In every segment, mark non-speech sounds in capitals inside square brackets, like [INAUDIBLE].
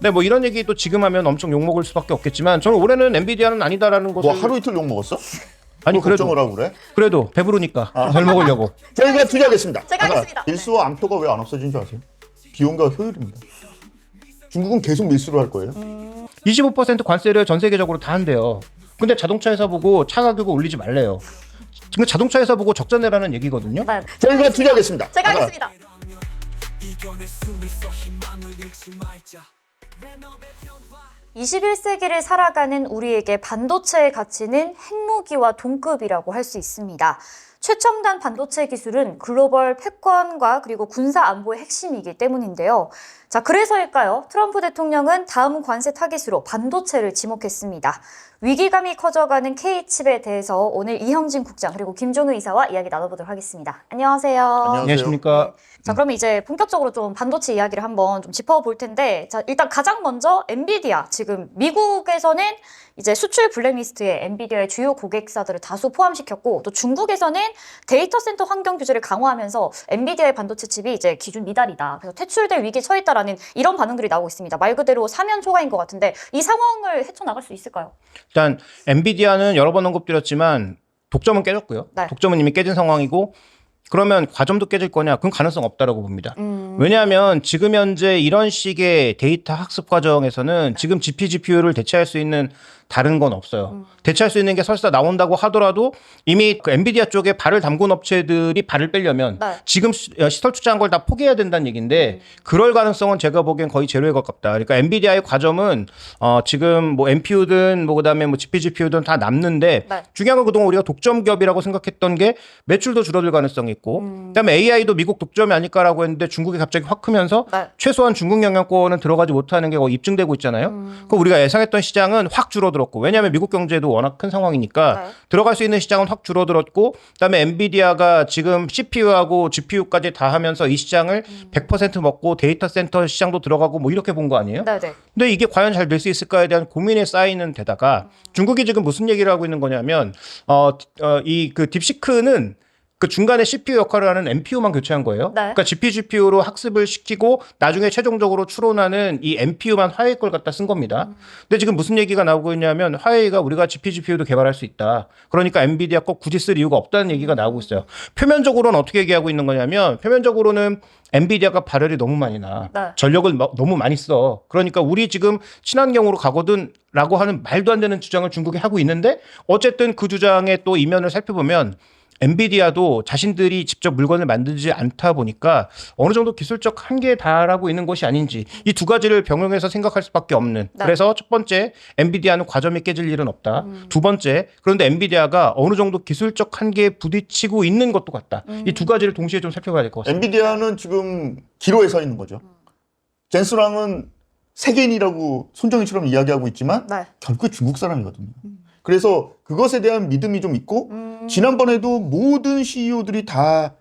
네, 뭐 이런 얘기 또 지금 하면 엄청 욕 먹을 수밖에 없겠지만 저는 올해는 엔비디아는 아니다라는 것을 뭐 하루 이틀 욕 먹었어? 아니 그걸 그래도 걱정을 하고 그래? 그래도 배부르니까 덜 먹으려고. [LAUGHS] 저희가 투자하겠습니다. 제가 하나, 하겠습니다. 밀수와 암토가 왜 안 없어진 줄 아세요? 비용과 효율입니다. 중국은 계속 밀수를 할 거예요. 25% 관세를 전 세계적으로 다 한대요. 근데 자동차 회사 보고 차 가격을 올리지 말래요. 지금 자동차 회사 보고 적자 내라는 얘기거든요. 네. 저희가 투자하겠습니다. 제가 하나, 하겠습니다. (21세기를) 살아가는 우리에게 반도체의 가치는 핵무기와 동급이라고 할 수 있습니다. 최첨단 반도체 기술은 글로벌 패권과 그리고 군사 안보의 핵심이기 때문인데요. 자, 그래서일까요? 트럼프 대통령은 다음 관세 타깃으로 반도체를 지목했습니다. 위기감이 커져가는 K칩에 대해서 오늘 이형진 국장 그리고 김종우 이사와 이야기 나눠보도록 하겠습니다. 안녕하세요. 안녕하십니까. 자, 그러면 이제 본격적으로 좀 반도체 이야기를 한번 좀 짚어볼 텐데, 자, 일단 가장 먼저 엔비디아. 지금 미국에서는 이제 수출 블랙리스트에 엔비디아의 주요 고객사들을 다수 포함시켰고, 또 중국에서는 데이터 센터 환경 규제를 강화하면서 엔비디아의 반도체 칩이 이제 기준 미달이다. 그래서 퇴출될 위기에 처했다라 는 이런 반응들이 나오고 있습니다. 말 그대로 사면 초과인 것 같은데, 이 상황을 헤쳐나갈 수 있을까요? 일단 엔비디아는 여러 번 언급드렸지만 독점은 깨졌고요. 네. 독점은 이미 깨진 상황이고 그러면 과점도 깨질 거냐? 그건 가능성 없다라고 봅니다. 음, 왜냐하면 지금 현재 이런 식의 데이터 학습 과정에서는 지금 GP, GPU를 대체할 수 있는 다른 건 없어요. 음. 대체할 수 있는 게 설사 나온다고 하더라도 이미 그 엔비디아 쪽에 발을 담근 업체들이 발을 빼려면 네. 지금 시- 어, 시설 투자한 걸 다 포기해야 된다는 얘기인데 음. 그럴 가능성은 제가 보기엔 거의 제로에 가깝다. 그러니까 엔비디아의 과점은 어 지금 뭐 NPU든 뭐 그다음에 뭐 GP, GPU든 다 남는데 네. 중요한 건 그동안 우리가 독점 기업이라고 생각했던 게 매출도 줄어들 가능성이 있고 음. 그다음에 AI도 미국 독점이 아닐까라고 했는데 중국이 갑자기 확 크면서 네. 최소한 중국 영향권은 들어가지 못하는 게 거의 입증되고 있잖아요. 음. 그 우리가 예상했던 시장은 확 줄어들었고 왜냐하면 미국 경제도 워낙 큰 상황이니까 네. 들어갈 수 있는 시장은 확 줄어들었고 그다음에 엔비디아가 지금 CPU하고 GPU까지 다 하면서 이 시장을 음. 100% 먹고 데이터 센터 시장도 들어가고 뭐 이렇게 본 거 아니에요? 네 네. 근데 이게 과연 잘 될 수 있을까에 대한 고민이 쌓이는 데다가 중국이 지금 무슨 얘기를 하고 있는 거냐면 어이 그 딥시크는 그 중간에 CPU 역할을 하는 NPU만 교체한 거예요. 네. 그러니까 GP, GPU로 학습을 시키고 나중에 최종적으로 추론하는 이 NPU만 화웨이 걸 갖다 쓴 겁니다. 근데 지금 무슨 얘기가 나오고 있냐면 화웨이가 우리가 GP, GPU도 개발할 수 있다. 그러니까 엔비디아 꼭 굳이 쓸 이유가 없다는 얘기가 나오고 있어요. 표면적으로는 어떻게 얘기하고 있는 거냐면 표면적으로는 엔비디아가 발열이 너무 많이 나. 네. 전력을 마- 너무 많이 써. 그러니까 우리 지금 친환경으로 가거든 라고 하는 말도 안 되는 주장을 중국이 하고 있는데 어쨌든 그 주장의 또 이면을 살펴보면 엔비디아도 자신들이 직접 물건을 만들지 않다 보니까 어느 정도 기술적 한계에 달하고 있는 것이 아닌지 이 두 가지를 병행해서 생각할 수밖에 없는 네. 그래서 첫 번째 엔비디아는 과점이 깨질 일은 없다 두 번째 그런데 엔비디아가 어느 정도 기술적 한계에 부딪히고 있는 것도 같다 이두 가지를 동시에 좀 살펴봐야 될 것 같습니다 엔비디아는 지금 기로에 서 있는 거죠. 젠스랑은 세계인이라고 손정희처럼 이야기하고 있지만 네. 결국 중국 사람이거든요. 그래서 그것에 대한 믿음이 좀 있고 음, 지난번에도 모든 CEO들이 다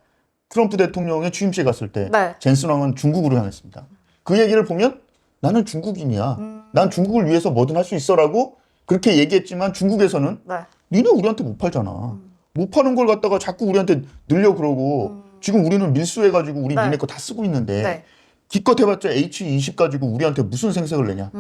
트럼프 대통령의 취임식에 갔을 때 네. 젠슨 왕은 중국으로 향했습니다. 그 얘기를 보면 나는 중국인이야. 음. 난 중국을 위해서 뭐든 할 수 있어라고 그렇게 얘기했지만 중국에서는 네. 니네 우리한테 못 팔잖아. 못 파는 걸 갖다가 자꾸 우리한테 늘려 그러고 지금 우리는 밀수해가지고 우리 네. 니네 거 다 쓰고 있는데 네. 기껏 해봤자 H20 가지고 우리한테 무슨 생색을 내냐.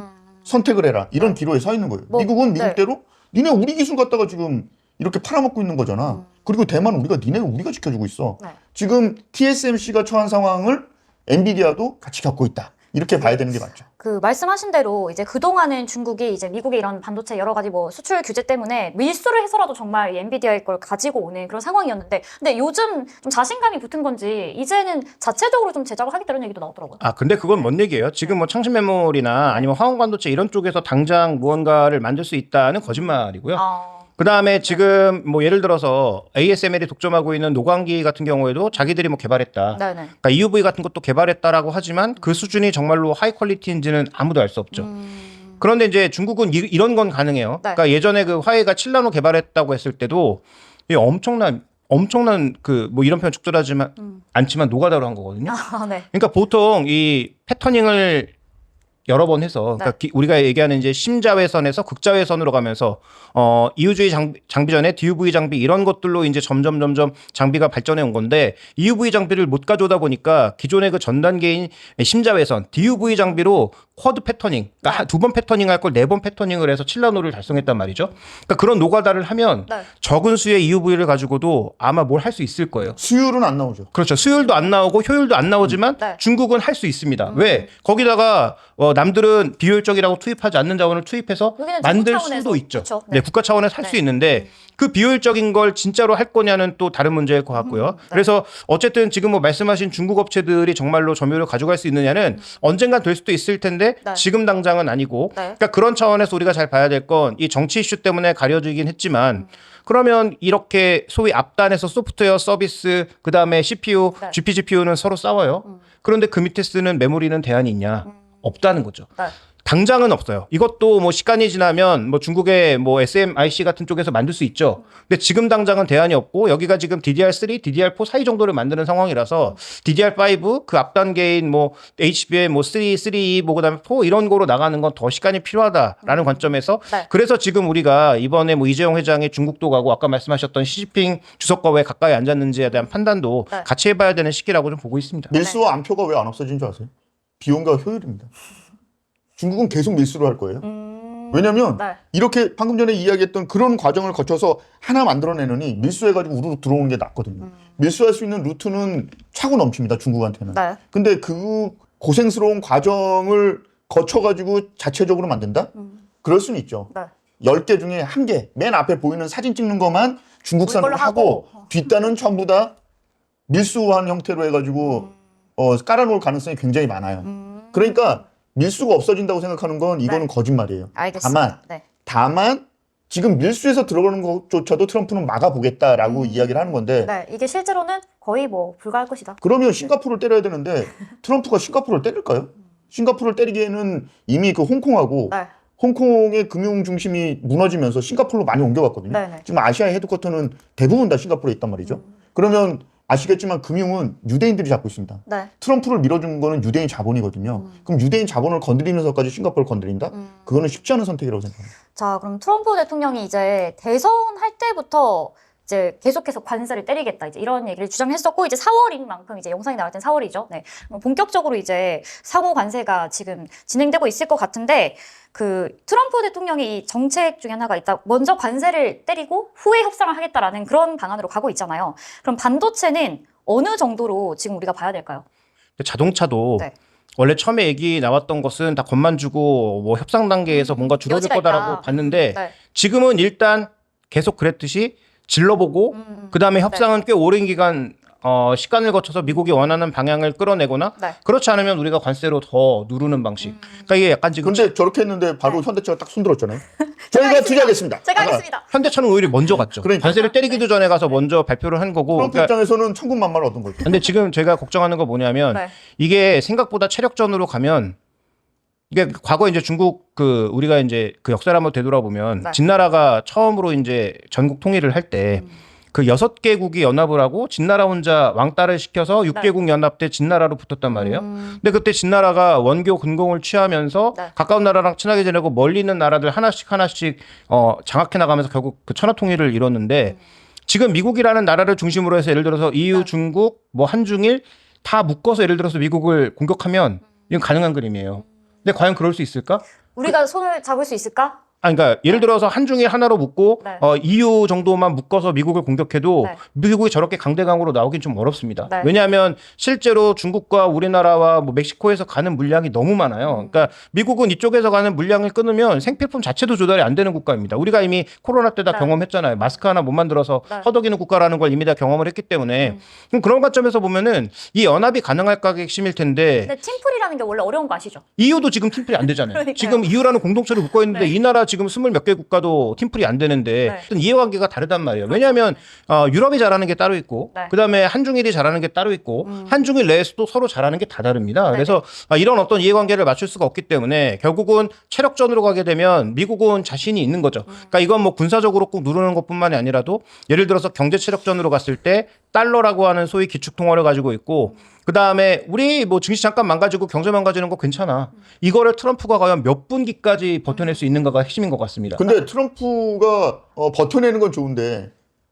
선택을 해라. 이런 기로에 서 있는 거예요. 음. 뭐, 미국은 네. 미국대로 니네 우리 기술 갖다가 지금 이렇게 팔아먹고 있는 거잖아. 음. 그리고 대만 우리가 니네가 우리가 지켜주고 있어. 네. 지금 TSMC가 처한 상황을 엔비디아도 같이 겪고 있다. 이렇게 봐야 되는 게 맞죠. 그 말씀하신 대로 이제 그동안은 중국이 이제 미국의 이런 반도체 여러 가지 뭐 수출 규제 때문에 밀수를 해서라도 정말 이 엔비디아의 걸 가지고 오는 그런 상황이었는데 근데 요즘 좀 자신감이 붙은 건지 이제는 자체적으로 좀 제작을 하겠다는 얘기도 나오더라고요. 아 근데 그건 뭔 얘기예요? 지금 뭐 창신 메모리나 아니면 화원 반도체 이런 쪽에서 당장 무언가를 만들 수 있다는 거짓말이고요. 아, 그 다음에 지금 뭐 예를 들어서 ASML이 독점하고 있는 노광기 같은 경우에도 자기들이 뭐 개발했다. 네네. 그러니까 EUV 같은 것도 개발했다라고 하지만 그 수준이 정말로 하이 퀄리티인지는 아무도 알 수 없죠. 음, 그런데 이제 중국은 이, 런건 가능해요. 네. 그러니까 예전에 그 화웨이가 7나노 개발했다고 했을 때도 이 엄청난 엄청난 그 뭐 이런 표현 적절하지만 음. 않지만 노가다로 한 거거든요. [LAUGHS] 아, 네. 그러니까 보통 이 패터닝을 여러 번 해서 그러니까 네. 기- 우리가 얘기하는 이제 심자외선에서 극자외선으로 가면서 어 EUV 장비, 장비 전에 DUV 장비 이런 것들로 이제 점점 점점 장비가 발전해 온 건데 EUV 장비를 못 가져오다 보니까 기존의 그 전 단계인 심자외선 DUV 장비로 쿼드 패터닝 그러니까 두 번 패터닝 할 걸 네 번 패터닝을 해서 7나노를 달성했단 말이죠. 그러니까 그런 노가다를 하면 네. 적은 수의 EUV를 가지고도 아마 뭘 할 수 있을 거예요. 수율은 안 나오죠. 그렇죠. 수율도 안 나오고 효율도 안 나오지만 네. 중국은 할 수 있습니다. 왜? 거기다가 어, 남들은 비효율적이라고 투입하지 않는 자원을 투입해서 여기는 만들 정부 차원에서. 수도 있죠. 그쵸. 네. 네. 국가 차원에서 할 수 네. 있는데 그 비효율적인 걸 진짜로 할 거냐는 또 다른 문제일 것 같고요. 네. 그래서 어쨌든 지금 뭐 말씀하신 중국 업체들이 정말로 점유율을 가져갈 수 있느냐는 언젠간 될 수도 있을 텐데 네. 지금 당장은 아니고 네. 그러니까 그런 차원에서 우리가 잘 봐야 될 건 이 정치 이슈 때문에 가려지긴 했지만 그러면 이렇게 소위 앞단에서 소프트웨어 서비스 그다음에 CPU, 네. GP, GPU는 서로 싸워요. 그런데 그 밑에 쓰는 메모리는 대안이 있냐? 없다는 거죠. 네. 당장은 없어요. 이것도 뭐 시간이 지나면 뭐 중국의 뭐 SMIC 같은 쪽에서 만들 수 있죠. 근데 지금 당장은 대안이 없고 여기가 지금 DDR3, DDR4 사이 정도를 만드는 상황이라서 DDR5 그 앞 단계인 뭐 HBM 뭐 3, 3, 뭐 그다음에 4 이런 거로 나가는 건 더 시간이 필요하다라는 관점에서 네. 그래서 지금 우리가 이번에 뭐 이재용 회장이 중국도 가고 아까 말씀하셨던 시진핑 주석과 왜 가까이 앉았는지에 대한 판단도 네. 같이 해봐야 되는 시기라고 좀 보고 있습니다. 밀수와 암표가 왜 안 없어진 줄 아세요? 비용과 효율입니다. 중국은 계속 밀수를 할 거예요. 음... 왜냐면 네. 이렇게 방금 전에 이야기했던 그런 과정을 거쳐서 하나 만들어내느니 밀수해가지고 우르르 들어오는 게 낫거든요. 밀수할 수 있는 루트는 차고 넘칩니다. 중국한테는. 네. 근데 그 고생스러운 과정을 거쳐가지고 자체적으로 만든다? 그럴 수는 있죠. 네. 10개 중에 한 개, 맨 앞에 보이는 사진 찍는 것만 중국산으로 하고, 하고. 뒷단은 전부 다 밀수한 형태로 해가지고 어, 깔아놓을 가능성이 굉장히 많아요. 음... 그러니까 밀수가 없어진다고 생각하는 건 이거는 거짓말이에요. 알겠습니다. 다만 네. 다만 지금 밀수에서 들어가는 것조차도 트럼프는 막아보겠다라고 이야기를 하는 건데 네, 이게 실제로는 거의 뭐 불가할 것이다. 그러면 싱가포르를 때려야 되는데 [LAUGHS] 트럼프가 싱가포르를 때릴까요? 싱가포르를 때리기에는 이미 그 홍콩하고 네. 홍콩의 금융 중심이 무너지면서 싱가포르로 많이 옮겨갔거든요. 네네. 음. 지금 아시아의 헤드쿼터는 대부분 다 싱가포르에 있단 말이죠. 그러면 아시겠지만 금융은 유대인들이 잡고 있습니다. 네. 트럼프를 밀어준 거는 유대인 자본이거든요. 음. 그럼 유대인 자본을 건드리면서까지 싱가포르를 건드린다? 그거는 쉽지 않은 선택이라고 생각합니다. 자, 그럼 트럼프 대통령이 이제 대선 할 때부터 이제 계속해서 관세를 때리겠다 이제 이런 얘기를 주장했었고 이제 4월인 만큼 이제 영상이 나갈 땐 4월이죠. 네. 본격적으로 이제 상호 관세가 지금 진행되고 있을 것 같은데 그 트럼프 대통령이 이 정책 중에 하나가 있다. 먼저 관세를 때리고 후에 협상을 하겠다라는 그런 방안으로 가고 있잖아요. 그럼 반도체는 어느 정도로 지금 우리가 봐야 될까요? 자동차도 네. 원래 처음에 얘기 나왔던 것은 다 겁만 주고 뭐 협상 단계에서 뭔가 줄어들 거다라고 있다. 봤는데 네. 지금은 일단 계속 그랬듯이 질러보고 음, 그다음에 협상은 꽤 오랜 기간 어, 시간을 거쳐서 미국이 원하는 방향을 끌어내거나 네. 그렇지 않으면 우리가 관세로 더 누르는 방식. 그러니까 이게 약간 지금 근데 저렇게 했는데 바로 현대차가 딱 손들었잖아요. [LAUGHS] 저희가 하겠습니다. 투자하겠습니다. 제가 아까 하겠습니다. 현대차는 오히려 먼저 갔죠. 그러니까. 관세를 때리기도 전에 가서 먼저 발표를 한 거고. 트럼프 그러니까 입장에서는 천군만마를 얻은 거죠. 근데 지금 제가 걱정하는 거 뭐냐면 네. 이게 생각보다 체력전으로 가면 이게 과거 이제 중국 그 우리가 이제 그 역사를 한번 되돌아보면 네. 진나라가 처음으로 이제 전국 통일을 할 때 그 여섯 개국이 연합을 하고 진나라 혼자 왕따를 시켜서 육 개국 연합 때 진나라로 붙었단 말이에요. 음, 근데 그때 진나라가 원교 근공을 취하면서 네. 가까운 나라랑 친하게 지내고 멀리 있는 나라들 하나씩 하나씩 어 장악해 나가면서 결국 그 천하 통일을 이뤘는데 지금 미국이라는 나라를 중심으로 해서 예를 들어서 EU, 네. 중국, 뭐 한중일 다 묶어서 예를 들어서 미국을 공격하면 이건 가능한 그림이에요. 근데 과연 그럴 수 있을까? 우리가 손을 잡을 수 있을까? 아, 그러니까 예를 들어서 한중일 하나로 묶고 네. 어, EU 정도만 묶어서 미국을 공격해도 네. 미국이 저렇게 강대강으로 나오긴 좀 어렵습니다. 네. 왜냐하면 실제로 중국과 우리나라와 뭐 멕시코에서 가는 물량이 너무 많아요. 음. 그러니까 미국은 이쪽에서 가는 물량을 끊으면 생필품 자체도 조달이 안 되는 국가입니다. 우리가 이미 코로나 때 다 네. 경험했잖아요. 마스크 하나 못 만들어서 네. 허덕이는 국가라는 걸 이미 다 경험을 했기 때문에 그럼 그런 관점에서 보면은 이 연합이 가능할까가 핵심일 텐데 근데 팀플이라는 게 원래 어려운 거 아시죠? EU도 지금 팀플이 안 되잖아요. [LAUGHS] 지금 EU라는 공동체를 묶어 있는데 네. 이 나라 지금 스물 몇 개 국가도 팀플이 안 되는데 네. 어떤 이해관계가 다르단 말이에요. 왜냐하면 어, 유럽이 잘하는 게 따로 있고 네. 그다음에 한중일이 잘하는 게 따로 있고 한중일 내에서도 서로 잘하는 게 다 다릅니다. 네. 그래서 아, 이런 어떤 이해관계를 맞출 수가 없기 때문에 결국은 체력전으로 가게 되면 미국은 자신이 있는 거죠. 그러니까 이건 뭐 군사적으로 꼭 누르는 것뿐만이 아니라도 예를 들어서 경제 체력전으로 갔을 때 달러라고 하는 소위 기축 통화를 가지고 있고 그 다음에 우리 뭐 증시 잠깐 망가지고 경제 망가지는 거 괜찮아. 이거를 트럼프가 과연 몇 분기까지 버텨낼 수 있는가가 핵심인 것 같습니다. 근데 트럼프가 어, 버텨내는 건 좋은데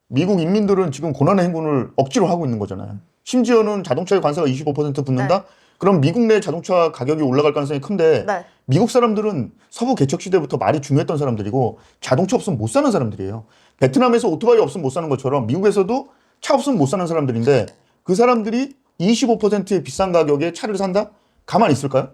미국 인민들은 지금 고난의 행군을 억지로 하고 있는 거잖아요. 심지어는 자동차의 관세가 25% 붙는다? 그럼 미국 내 자동차 가격이 올라갈 가능성이 큰데 네. 미국 사람들은 서부 개척 시대부터 말이 중요했던 사람들이고 자동차 없으면 못 사는 사람들이에요. 베트남에서 오토바이 없으면 못 사는 것처럼 미국에서도 차 없으면 못 사는 사람들인데 그 사람들이 25%의 비싼 가격에 차를 산다? 가만히 있을까요?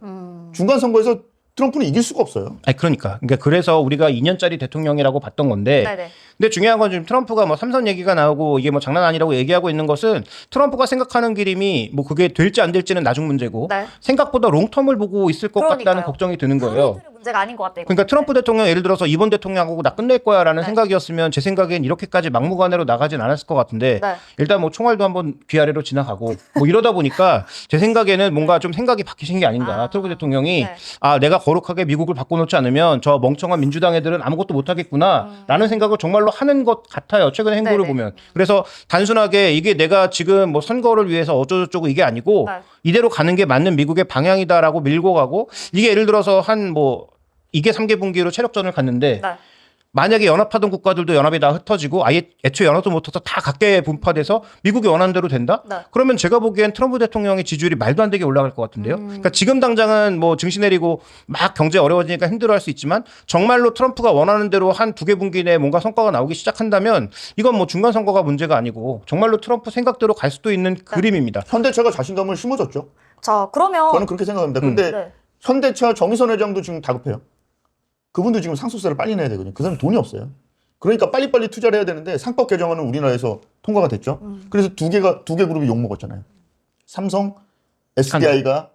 중간 선거에서 트럼프는 이길 수가 없어요. 아니 그러니까. 그러니까 그래서 우리가 2년짜리 대통령이라고 봤던 건데 네네. 근데 중요한 건 지금 트럼프가 뭐 삼선 얘기가 나오고 이게 뭐 장난 아니라고 얘기하고 있는 것은 트럼프가 생각하는 그림이 뭐 그게 될지 안 될지는 나중 문제고 네. 생각보다 롱텀을 보고 있을 것 같다는 그러니까요. 걱정이 드는 거예요. 문제가 아닌 것. 이거. 그러니까 트럼프 대통령 예를 들어서 이번 대통령하고 나 끝낼 거야라는 네. 생각이었으면 제 생각엔 이렇게까지 막무가내로 나가진 않았을 것 같은데 네. 일단 뭐 총알도 한번 귀 아래로 지나가고 뭐 이러다 보니까 제 생각에는 뭔가 좀 생각이 바뀌신 게 아닌가 아. 트럼프 대통령이 네. 아 내가 거룩하게 미국을 바꿔놓지 않으면 저 멍청한 민주당 애들은 아무것도 못하겠구나라는 생각을 정말로 하는 것 같아요 최근 행보를 음. 네네. 보면 그래서 단순하게 이게 내가 지금 뭐 선거를 위해서 어쩌고저쩌고 이게 아니고 네. 이대로 가는 게 맞는 미국의 방향이다라고 밀고 가고 이게 예를 들어서 한 뭐 이게 3개 분기로 체력전을 갔는데 네. 만약에 연합하던 국가들도 연합이 다 흩어지고 아예 애초에 연합도 못해서 다 각계 분파돼서 미국이 원하는 대로 된다? 네. 그러면 제가 보기엔 트럼프 대통령의 지지율이 말도 안 되게 올라갈 것 같은데요. 음. 그러니까 지금 당장은 뭐 증시 내리고 막 경제 어려워지니까 힘들어할 수 있지만 정말로 트럼프가 원하는 대로 한 두 개 분기 내에 뭔가 성과가 나오기 시작한다면 이건 뭐 중간 선거가 문제가 아니고 정말로 트럼프 생각대로 갈 수도 있는 네. 그림입니다. 현대차가 자신감을 심어줬죠. 자 그러면 저는 그렇게 생각합니다. 근데 네. 현대차 정의선 회장도 지금 다급해요. 그분도 지금 상속세를 빨리 내야 되거든요. 그 사람 돈이 없어요. 그러니까 빨리빨리 투자를 해야 되는데 상법 개정안은 우리나라에서 통과가 됐죠. 그래서 두 개가 두 개 그룹이 욕 먹었잖아요. 삼성, SDI가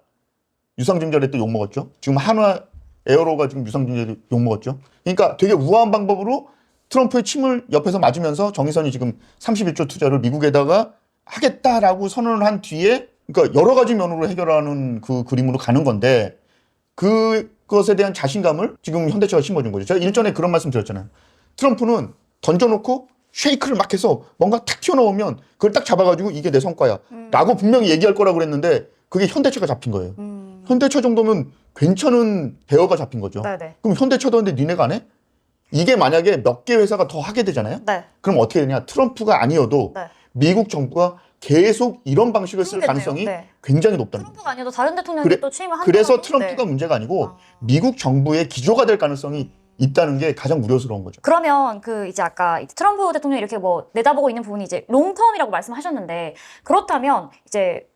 유상증자를 또 욕 먹었죠. 지금 한화 에어로가 지금 유상증자를 욕 먹었죠. 그러니까 되게 우아한 방법으로 트럼프의 침을 옆에서 맞으면서 정의선이 지금 31조 투자를 미국에다가 하겠다라고 선언을 한 뒤에 그러니까 여러 가지 면으로 해결하는 그 그림으로 가는 건데 그 것에 대한 자신감을 지금 현대차가 심어준 거죠. 제가 일전에 그런 말씀 드렸잖아요. 트럼프는 던져놓고 쉐이크를 막 해서 뭔가 탁 튀어나오면 그걸 딱 잡아가지고 이게 내 성과야. 라고 분명히 얘기할 거라고 그랬는데 그게 현대차가 잡힌 거예요. 음. 현대차 정도면 괜찮은 배어가 잡힌 거죠. 네네. 그럼 현대차도 하는데 니네가 안 해? 이게 만약에 몇 개 회사가 더 하게 되잖아요. 네. 그럼 어떻게 되냐? 트럼프가 아니어도 네. 미국 정부가 계속 이런 방식을 쓸. 가능성이 네. 굉장히 높다는 거예요. 트럼프가 아니어도 다른 대통령이 그래- 또 취임을 한다. 그래서 트럼프가 문제가 아니고 아. 미국 정부의 기조가 될 가능성이 있다는 게 가장 우려스러운 거죠. 그러면 그 이제 아까 이제 트럼프 대통령이 이렇게 뭐 내다보고 있는 부분이 이제 롱텀이라고 말씀하셨는데 그렇다면 이제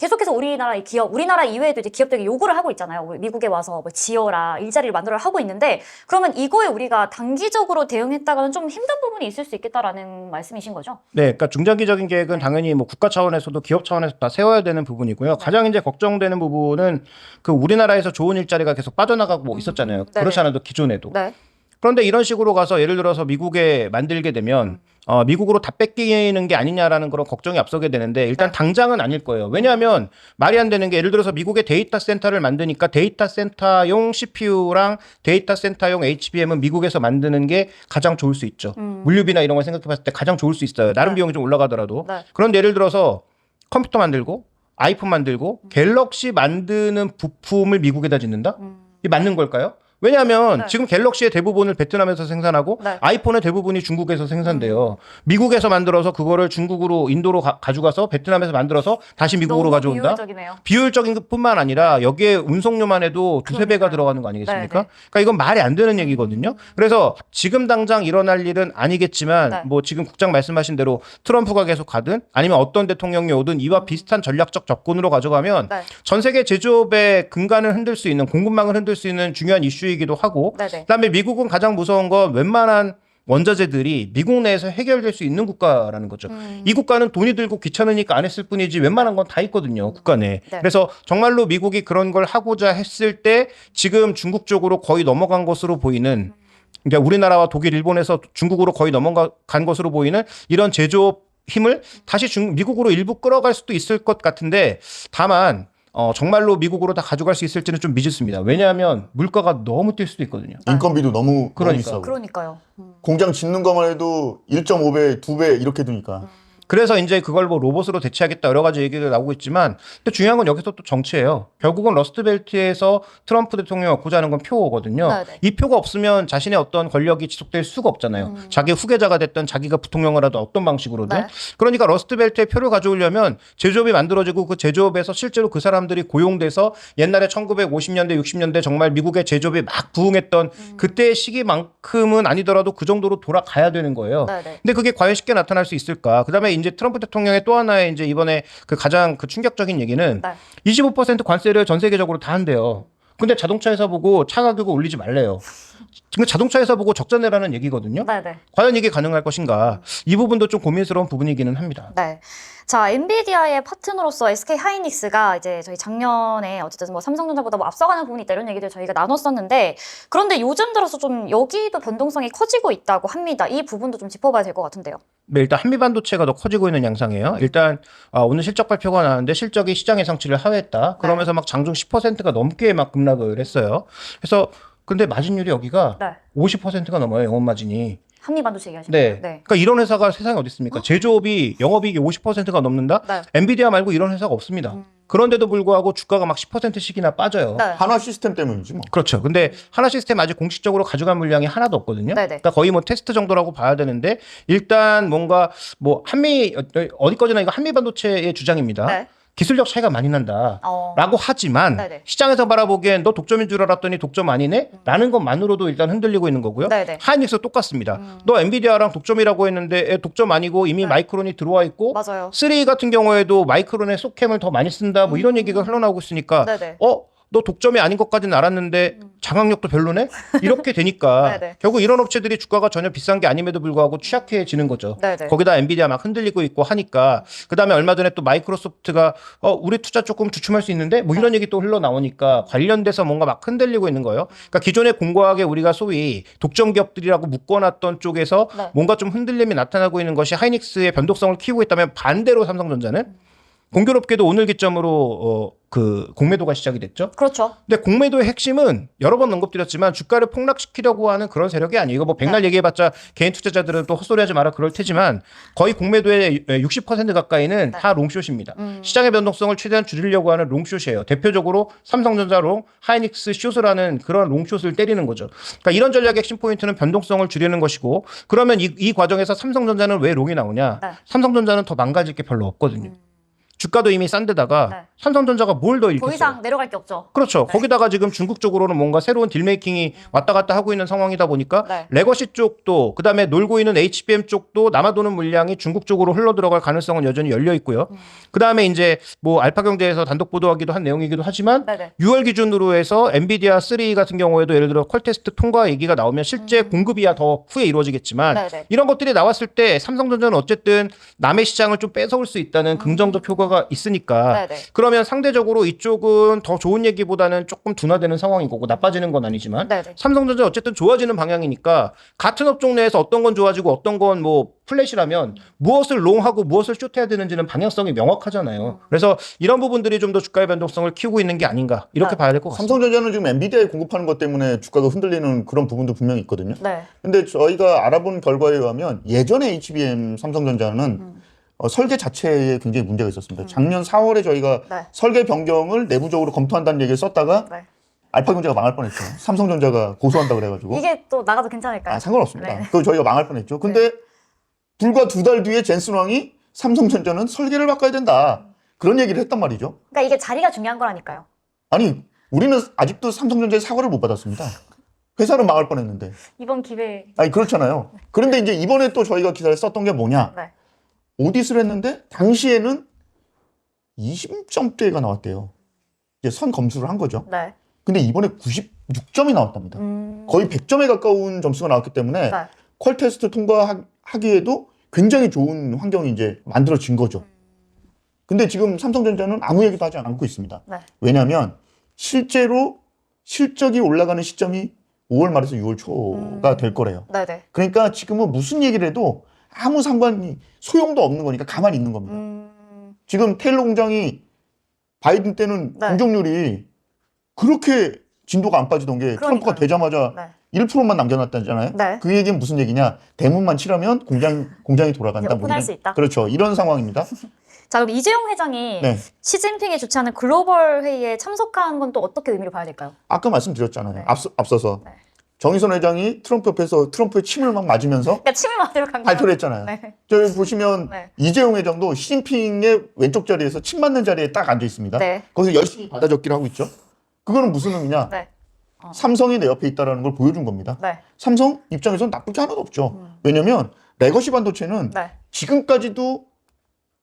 계속해서 우리나라 의 기업, 우리나라 이외에도 이제 기업들이 요구를 하고 있잖아요. 우리 미국에 와서 뭐 지어라, 일자리를 만들어 하고 있는데 그러면 이거에 우리가 단기적으로 대응했다가는 좀 힘든 부분이 있을 수 있겠다라는 말씀이신 거죠? 네, 그러니까 중장기적인 계획은 당연히 뭐 국가 차원에서도 기업 차원에서 다 세워야 되는 부분이고요. 가장 이제 걱정되는 부분은 그 우리나라에서 좋은 일자리가 계속 빠져나가고 있었잖아요. 네네. 그렇지 않아도 기존에도. 네. 그런데 이런 식으로 가서 예를 들어서 미국에 만들게 되면 어, 미국으로 다 뺏기는 게 아니냐라는 그런 걱정이 앞서게 되는데 일단 당장은 아닐 거예요. 왜냐하면 말이 안 되는 게 예를 들어서 미국의 데이터 센터를 만드니까 데이터 센터용 CPU랑 데이터 센터용 HBM은 미국에서 만드는 게 가장 좋을 수 있죠. 물류비나 이런 걸 생각해 봤을 때 가장 좋을 수 있어요. 나름 네. 비용이 좀 올라가더라도. 네. 그런데 예를 들어서 컴퓨터 만들고 아이폰 만들고 갤럭시 만드는 부품을 미국에다 짓는다? 이게 맞는 걸까요? 왜냐하면 네. 지금 갤럭시의 대부분을 베트남에서 생산하고 네. 아이폰의 대부분이 중국에서 생산돼요. 미국에서 만들어서 그거를 중국으로 인도로 가, 져가서 베트남에서 만들어서 다시 미국으로 가져온다. 비효율적이네요. 비효율적인 것뿐만 아니라 여기에 운송료만 해도 두세 배가 그러니까요. 들어가는 거 아니겠습니까? 네, 네. 그러니까 이건 말이 안 되는 얘기거든요. 그래서 지금 당장 일어날 일은 아니겠지만 네. 뭐 지금 국장 말씀하신 대로 트럼프가 계속 가든 아니면 어떤 대통령이 오든 이와 비슷한 전략적 접근으로 가져가면 네. 전 세계 제조업의 근간을 흔들 수 있는 공급망을 흔들 수 있는 중요한 이슈 이기도 하고 네네. 그다음에 미국은 가장 무서운 건 웬만한 원자재들이 미국 내에서 해결될 수 있는 국가라는 거죠. 음. 이 국가는 돈이 들고 귀찮으니까 안 했을 뿐이지 웬만한 건 다 있거든요. 국가 내에. 네. 그래서 정말로 미국이 그런 걸 하고자 했을 때 지금 중국 쪽으로 거의 넘어간 것으로 보이는 그러니까 우리나라와 독일, 일본에서 중국으로 거의 넘어간 것으로 보이는 이런 제조업 힘을 다시 중, 미국으로 일부 끌어갈 수도 있을 것 같은데 다만 어, 정말로 미국으로 다 가져갈 수 있을지는 좀 미지수입니다. 왜냐하면 물가가 너무 뛸 수도 있거든요. 인건비도 너무 너무 그러니까. 비싸고 그러니까요. 음. 공장 짓는 것만 해도 1.5배, 2배 이렇게 드니까 그래서 이제 그걸 뭐 로봇으로 대체하겠다 여러 가지 얘기가 나오고 있지만 근데 중요한 건 여기서 또 정치예요. 결국은 러스트벨트에서 트럼프 대통령이 얻고자 하는 건 표거든요. 네 네. 이 표가 없으면 자신의 어떤 권력이 지속될 수가 없잖아요. 음. 자기 후계자가 됐든 자기가 부통령을 하든 어떤 방식으로든. 네. 그러니까 러스트벨트의 표를 가져오려면 제조업이 만들어지고 그 제조업에서 실제로 그 사람들이 고용돼서 옛날에 1950년대, 60년대 정말 미국의 제조업이 막 부흥했던 음. 그때의 시기만큼은 아니더라도 그 정도로 돌아가야 되는 거예요. 네 네. 근데 그게 과연 쉽게 나타날 수 있을까? 그다음에 이제 트럼프 대통령의 또 하나의 이제 이번에 그 가장 그 충격적인 얘기는 네. 25% 관세를 전 세계적으로 다 한대요. 근데 자동차에서 보고 차 가격을 올리지 말래요. 지금 자동차에서 보고 적자 내라는 얘기거든요. 네네. 과연 이게 가능할 것인가? 이 부분도 좀 고민스러운 부분이기는 합니다. 네. 자, 엔비디아의 파트너로서 SK 하이닉스가 이제 저희 작년에 어쨌든 뭐 삼성전자보다 뭐 앞서가는 부분이 있다 이런 얘기들 저희가 나눴었는데 그런데 요즘 들어서 좀 여기도 변동성이 커지고 있다고 합니다. 이 부분도 좀 짚어봐야 될 것 같은데요. 네, 일단 한미 반도체가 더 커지고 있는 양상이에요. 일단 아, 오늘 실적 발표가 나왔는데 실적이 시장 예상치를 하회했다. 그러면서 막 장중 10%가 넘게 막 급락을 했어요. 그래서 근데 마진율이 여기가 네. 50%가 넘어요. 영업 마진이. 한미 반도체 얘기하시는 네. 거예요? 네. 그러니까 이런 회사가 세상에 어디 있습니까? 제조업이 영업이익이 50%가 넘는다? 네. 엔비디아 말고 이런 회사가 없습니다. 그런데도 불구하고 주가가 막 10%씩이나 빠져요. 네. 한화 시스템 때문이지 뭐. 그렇죠. 근데 하나 시스템 아직 공식적으로 가져간 물량이 하나도 없거든요. 네네. 그러니까 거의 뭐 테스트 정도라고 봐야 되는데 일단 뭔가 뭐 한미 어디 거지나 이거 한미 반도체의 주장입니다. 네. 기술력 차이가 많이 난다. 어. 라고 하지만 네네. 시장에서 바라보기엔 너 독점인 줄 알았더니 독점 아니네? 라는 것만으로도 일단 흔들리고 있는 거고요. 네네. 하이닉스 똑같습니다. 너 엔비디아랑 독점이라고 했는데 에, 독점 아니고 이미 네. 마이크론이 들어와 있고 맞아요. 3 같은 경우에도 마이크론의 소캠을 더 많이 쓴다 뭐 이런 얘기가 흘러나오고 있으니까 음. 네네. 어? 너 독점이 아닌 것까지는 알았는데 장악력도 별로네? 이렇게 되니까 음. [LAUGHS] 네네. 결국 이런 업체들이 주가가 전혀 비싼 게 아님에도 불구하고 취약해지는 거죠. 네네. 거기다 엔비디아 막 흔들리고 있고 하니까 그다음에 얼마 전에 또 마이크로소프트가 어 우리 투자 조금 주춤할 수 있는데 뭐 이런 얘기 또 흘러나오니까 관련돼서 뭔가 막 흔들리고 있는 거예요. 그러니까 기존에 공고하게 우리가 소위 독점 기업들이라고 묶어놨던 쪽에서 네. 뭔가 좀 흔들림이 나타나고 있는 것이 하이닉스의 변동성을 키우고 있다면 반대로 삼성전자는 공교롭게도 오늘 기점으로 어 그 공매도가 시작이 됐죠. 그렇죠. 근데 공매도의 핵심은 여러 번 언급드렸지만 주가를 폭락시키려고 하는 그런 세력이 아니에요. 이거 뭐 백날 얘기해봤자 개인 투자자들은 또 헛소리하지 마라 그럴 테지만 거의 공매도의 60% 가까이는 다 롱숏입니다. 시장의 변동성을 최대한 줄이려고 하는 롱숏이에요. 대표적으로 삼성전자 롱, 하이닉스 숏이라는 그런 롱숏을 때리는 거죠. 그러니까 이런 전략의 핵심 포인트는 변동성을 줄이는 것이고 그러면 이, 이 과정에서 삼성전자는 왜 롱이 나오냐? 네. 삼성전자는 더 망가질 게 별로 없거든요. 주가도 이미 싼 데다가 네. 삼성전자가 뭘 더더 잃겠어요? 이상 내려갈 게 없죠. 그렇죠. 거기다가 지금 중국 쪽으로는 뭔가 새로운 딜메이킹이 왔다 갔다 하고 있는 상황이다 보니까 네. 레거시 쪽도 그다음에 놀고 있는 HBM 쪽도 남아도는 물량이 중국 쪽으로 흘러 들어갈 가능성은 여전히 열려 있고요. 그다음에 이제 뭐 알파경제에서 단독 보도하기도 한 내용이기도 하지만 네네. 6월 기준으로 해서 엔비디아 3 같은 경우에도 예를 들어 퀄 테스트 통과 얘기가 나오면 실제 공급이야 더 후에 이루어지겠지만 음. 네네. 이런 것들이 나왔을 때 삼성전자는 어쨌든 남의 시장을 좀 뺏어올 수 있다는 긍정적 효과가 있으니까 음. 네네. 그러면 상대적으로 이쪽은 더 좋은 얘기보다는 조금 둔화되는 상황인 거고 나빠지는 건 아니지만 네네. 삼성전자 어쨌든 좋아지는 방향이니까 같은 업종 내에서 어떤 건 좋아지고 어떤 건 뭐 플랫이라면 무엇을 롱하고 무엇을 숏해야 되는지는 방향성이 명확하잖아요. 그래서 이런 부분들이 좀 더 주가의 변동성을 키우고 있는 게 아닌가 이렇게 네. 봐야 될 것 같습니다. 삼성전자는 지금 엔비디아에 공급하는 것 때문에 주가가 흔들리는 그런 부분도 분명히 있거든요. 네. 근데 저희가 알아본 결과에 의하면 예전에 HBM 삼성전자는 어, 설계 자체에 굉장히 문제가 있었습니다. 작년 4월에 저희가 네. 설계 변경을 내부적으로 검토한다는 얘기를 썼다가 네. 알파 경제가 망할 뻔했죠. 삼성전자가 고소한다 그래가지고. 이게 또 나가도 괜찮을까요? 아, 상관없습니다. 네. 그거 저희가 망할 뻔했죠. 근데 불과 두 달 뒤에 젠슨 왕이 삼성전자는 설계를 바꿔야 된다. 그런 얘기를 했단 말이죠. 그러니까 이게 자리가 중요한 거라니까요. 아니, 우리는 아직도 삼성전자의 사과를 못 받았습니다. 회사는 망할 뻔했는데. 이번 기회에 아니, 그렇잖아요. 그런데 이제 이번에 또 저희가 기사를 썼던 게 뭐냐. 네. 오디스를 했는데, 당시에는 20점대가 나왔대요. 이제 선 검수를 한 거죠. 네. 근데 이번에 96점이 나왔답니다. 음. 거의 100점에 가까운 점수가 나왔기 때문에 네. 퀄 테스트 통과하기에도 굉장히 좋은 환경이 이제 만들어진 거죠. 근데 지금 삼성전자는 아무 얘기도 하지 않고 있습니다. 네. 왜냐하면 실제로 실적이 올라가는 시점이 5월 말에서 6월 초가 음. 될 거래요. 네네. 그러니까 지금은 무슨 얘기를 해도 아무 상관이 소용도 없는 거니까 가만히 있는 겁니다. 음. 지금 테일러 공장이 바이든 때는 네. 공정률이 그렇게 진도가 안 빠지던 게 트럼프가 그러니까요. 되자마자 네. 1%만 남겨놨다잖아요. 네. 그 얘기는 무슨 얘기냐? 대문만 치려면 공장 공장이 돌아간다. 뭐 오픈할 이런- 수 있다. 그렇죠. 이런 상황입니다. [LAUGHS] 자, 그럼 이재용 회장이 네. 시진핑이 주최하는 글로벌 회의에 참석한 건 또 어떻게 의미를 봐야 될까요? 아까 말씀드렸잖아요. 네. 앞서, 앞서서 네. 정의선 회장이 트럼프 옆에서 트럼프의 침을 막 맞으면서 그러니까 침을 맞으러 간 발표를 했잖아요. 네. 저기 보시면 네. 이재용 회장도 시진핑의 왼쪽 자리에서 침 맞는 자리에 딱 앉아 있습니다. 네. 거기서 열심히 받아 적기를 하고 있죠. 그거는 무슨 의미냐? 네. 삼성이 내 옆에 있다라는 걸 보여준 겁니다. 네. 삼성 입장에서는 나쁠 게 하나도 없죠. 왜냐면 레거시 반도체는 네. 지금까지도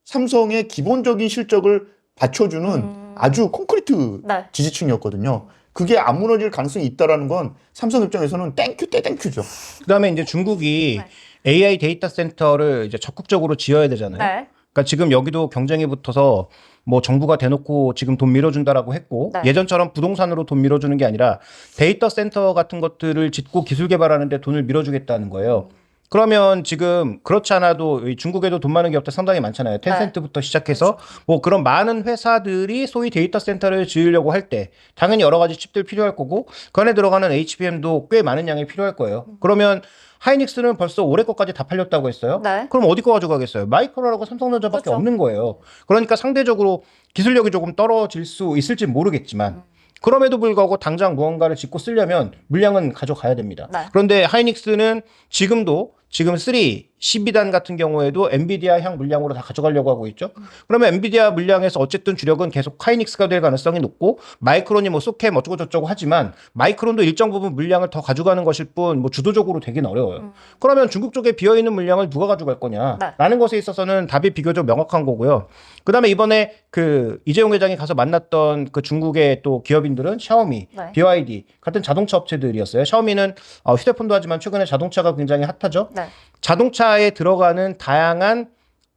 삼성의 기본적인 실적을 받쳐주는 음. 아주 콘크리트 네. 지지층이었거든요. 그게 안 무너질 가능성이 있다라는 건 삼성 입장에서는 땡큐 때 땡큐죠. 그다음에 이제 중국이 AI 데이터 센터를 이제 적극적으로 지어야 되잖아요. 네. 그러니까 지금 여기도 경쟁이 붙어서 뭐 정부가 대놓고 지금 돈 밀어준다라고 했고 네. 예전처럼 부동산으로 돈 밀어주는 게 아니라 데이터 센터 같은 것들을 짓고 기술 개발하는데 돈을 밀어주겠다는 거예요. 그러면 지금 그렇지 않아도 이 중국에도 돈 많은 기업들 상당히 많잖아요. 텐센트부터 시작해서 뭐 그런 많은 회사들이 소위 데이터 센터를 지으려고 할 때 당연히 여러 가지 칩들 필요할 거고 그 안에 들어가는 HBM도 꽤 많은 양이 필요할 거예요. 그러면 하이닉스는 벌써 올해 것까지 다 팔렸다고 했어요. 네. 그럼 어디 거 가져가겠어요? 마이크로라고 삼성전자밖에 그렇죠. 없는 거예요. 그러니까 상대적으로 기술력이 조금 떨어질 수 있을지 모르겠지만 그럼에도 불구하고 당장 무언가를 짓고 쓰려면 물량은 가져가야 됩니다. 네. 그런데 하이닉스는 지금도 지금 3, 12단 같은 경우에도 엔비디아 향 물량으로 다 가져가려고 하고 있죠. 그러면 엔비디아 물량에서 어쨌든 주력은 계속 하이닉스가 될 가능성이 높고 마이크론이 뭐 소캠 어쩌고 저쩌고 하지만 마이크론도 일정 부분 물량을 더 가져가는 것일 뿐 뭐 주도적으로 되긴 어려워요. 그러면 중국 쪽에 비어 있는 물량을 누가 가져갈 거냐라는 것에 있어서는 답이 비교적 명확한 거고요. 그다음에 이번에 그 이재용 회장이 가서 만났던 그 중국의 또 기업인들은 샤오미, 네. BYD 같은 자동차 업체들이었어요. 샤오미는 어, 휴대폰도 하지만 최근에 자동차가 굉장히 핫하죠. 네. 자동차에 들어가는 다양한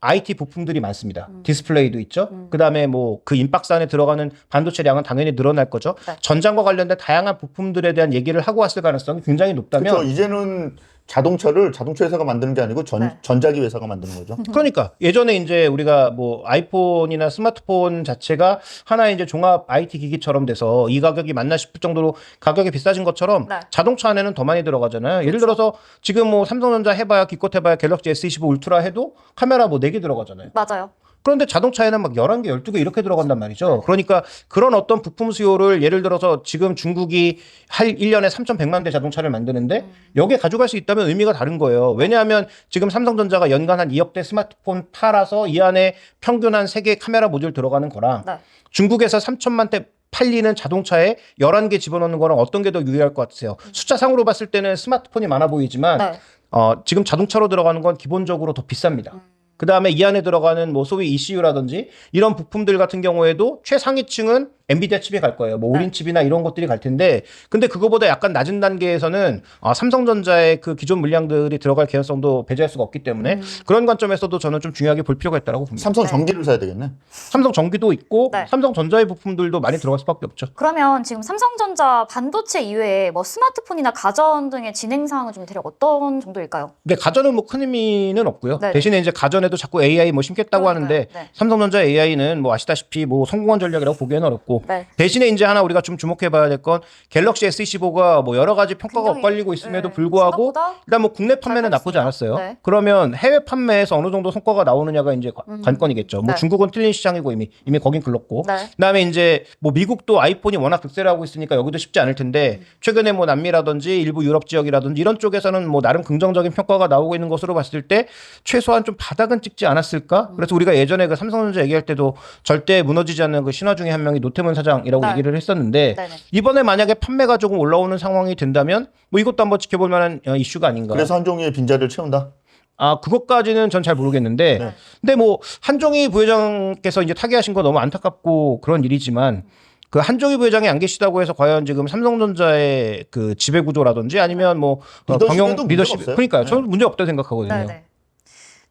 IT 부품들이 많습니다. 음. 디스플레이도 있죠. 그다음에 뭐 그 인박스 안에 들어가는 반도체량은 당연히 늘어날 거죠. 네. 전장과 관련된 다양한 부품들에 대한 얘기를 하고 왔을 가능성이 굉장히 높다면 그렇죠. 이제는 자동차를 자동차 회사가 만드는 게 아니고 전, 네. 전자기 회사가 만드는 거죠. [LAUGHS] 그러니까 예전에 이제 우리가 뭐 아이폰이나 스마트폰 자체가 하나의 이제 종합 IT 기기처럼 돼서 이 가격이 맞나 싶을 정도로 가격이 비싸진 것처럼 네. 자동차 안에는 더 많이 들어가잖아요. 예를 들어서 지금 뭐 삼성전자 해봐야 기껏 해봐야 갤럭시 S25 울트라 해도 카메라 뭐 4개 들어가잖아요. 맞아요. 그런데 자동차에는 막 11개, 12개 이렇게 들어간단 말이죠. 그러니까 그런 어떤 부품 수요를 예를 들어서 지금 중국이 할 1년에 3,100만 대 자동차를 만드는데 여기에 가져갈 수 있다면 의미가 다른 거예요. 왜냐하면 지금 삼성전자가 연간 한 2억 대 스마트폰 팔아서 이 안에 평균 한 3개 카메라 모듈 들어가는 거랑 네. 중국에서 3천만 대 팔리는 자동차에 11개 집어넣는 거랑 어떤 게 더 유리할 것 같으세요? 숫자상으로 봤을 때는 스마트폰이 많아 보이지만 네. 어, 지금 자동차로 들어가는 건 기본적으로 더 비쌉니다. 그 다음에 이 안에 들어가는 뭐 소위 ECU라든지 이런 부품들 같은 경우에도 최상위층은 엔비디아 칩이 갈 거예요. 뭐 오린 칩이나 이런 것들이 갈 텐데, 근데 그거보다 약간 낮은 단계에서는 아, 삼성전자의 그 기존 물량들이 들어갈 개연성도 배제할 수가 없기 때문에 그런 관점에서도 저는 좀 중요하게 볼 필요가 있다고 봅니다. 삼성 네. 전기를 사야 되겠네. 삼성 전기도 있고 네. 삼성전자의 부품들도 많이 들어갈 수밖에 없죠. 그러면 지금 삼성전자 반도체 이외에 뭐 스마트폰이나 가전 등의 진행 사항은 좀 대략 어떤 정도일까요? 근데 가전은 뭐 큰 의미는 없고요. 네네. 대신에 이제 가전에도 자꾸 AI 뭐 심겠다고 그러니까요. 하는데 네. 삼성전자 AI는 뭐 아시다시피 뭐 성공한 전략이라고 보기에는 어렵고 네. 대신에 이제 하나 우리가 좀 주목해봐야 될 건 갤럭시 S25가 뭐 여러 가지 평가가 굉장히, 엇갈리고 있음에도 네, 불구하고 생각보다 일단 뭐 국내 판매는 나쁘지. 않았어요. 네. 그러면 해외 판매에서 어느 정도 성과가 나오느냐가 이제 관- 음. 관건이겠죠. 뭐 네. 중국은 틀린 시장이고 이미 이미 거긴 글렀고. 네. 그다음에 이제 뭐 미국도 아이폰이 워낙 극세를 하고 있으니까 여기도 쉽지 않을 텐데 최근에 뭐 남미라든지 일부 유럽 지역이라든지 이런 쪽에서는 뭐 나름 긍정적인 평가가 나오고 있는 것으로 봤을 때 최소한 좀 바닥은 찍지 않았을까? 그래서 우리가 예전에 그 삼성전자 얘기할 때도 절대 무너지지 않는 그 신화 중에 한 명이 노태문 사장이라고 네. 얘기를 했었는데 네네. 이번에 만약에 판매가 조금 올라오는 상황이 된다면 뭐 이것도 한번 지켜볼 만한 어, 이슈가 아닌가. 그래서 한종의 빈자리를 채운다. 아 그것까지는 전 잘 모르겠는데 네. 근데 뭐 한종희 부회장께서 이제 타계하신 거 너무 안타깝고 그런 일이지만 그 한종희 부회장이 안 계시다고 해서 과연 지금 삼성전자의 그 지배 구조라든지 아니면 뭐 어, 리더십에도 경영 문제가 리더십 없어요. 그러니까요 네. 저는 문제 없다고 생각하거든요. 네네.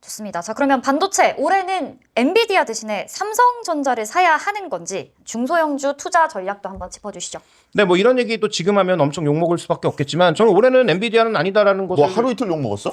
좋습니다. 자, 그러면 반도체 올해는 엔비디아 대신에 삼성전자를 사야 하는 건지 중소형주 투자 전략도 한번 짚어주시죠. 네, 뭐 이런 얘기 또 지금 하면 엄청 욕 먹을 수밖에 없겠지만 저는 올해는 엔비디아는 아니다라는 것을 뭐 하루 이틀 욕 먹었어?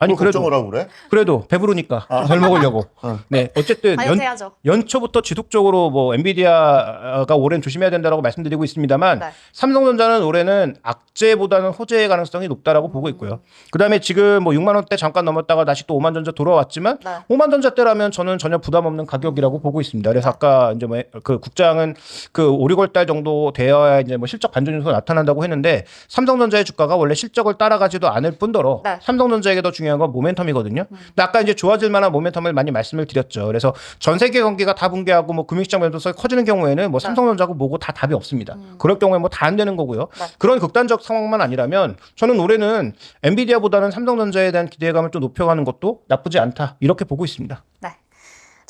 아니 그걸 그래도 걱정을 하고 그래? 그래도 배부르니까 덜 먹으려고. [LAUGHS] 어. 네 어쨌든 다이어트 연, 해야죠. 연초부터 지속적으로 뭐 엔비디아가 올해는 조심해야 된다라고 말씀드리고 있습니다만 네. 삼성전자는 올해는 악재보다는 호재의 가능성이 높다라고 보고 있고요. 그다음에 지금 뭐 6만 원대 잠깐 넘었다가 다시 또 5만 전자 돌아왔지만 네. 5만 전자대라면 저는 전혀 부담 없는 가격이라고 보고 있습니다. 그래서 아까 이제 뭐 그 국장은 그 5, 6월 달 정도 되어야 이제 뭐 실적 반전 요소가 나타난다고 했는데 삼성전자의 주가가 원래 실적을 따라가지도 않을 뿐더러 네. 삼성전자에게 더 중요한 건 모멘텀이거든요. 근데 아까 이제 좋아질 만한 모멘텀을 많이 말씀을 드렸죠. 그래서 전 세계 경기가 다 붕괴하고 뭐 금융시장 변동성이 커지는 경우에는 뭐 삼성전자고 뭐고 다 답이 없습니다. 그럴 경우에 뭐 다 안 되는 거고요. 네. 그런 극단적 상황만 아니라면 저는 올해는 엔비디아보다는 삼성전자에 대한 기대감을 좀 높여가는 것도 나쁘지 않다 이렇게 보고 있습니다. 네.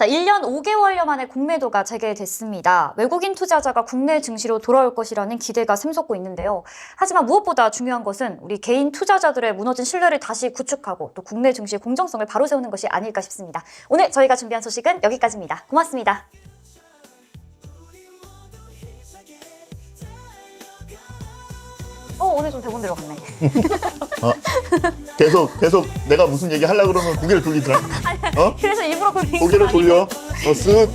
자, 1년 5개월여 만에 공매도가 재개됐습니다. 외국인 투자자가 국내 증시로 돌아올 것이라는 기대가 샘솟고 있는데요. 하지만 무엇보다 중요한 것은 우리 개인 투자자들의 무너진 신뢰를 다시 구축하고 또 국내 증시의 공정성을 바로 세우는 것이 아닐까 싶습니다. 오늘 저희가 준비한 소식은 여기까지입니다. 고맙습니다. 어, 오늘 좀 대본 들어갔네. 계속 계속 내가 무슨 얘기 하려 그러면 고개를 돌리더라. [LAUGHS] 어? 그래서 일부러 고개를 돌려. 어, 쓱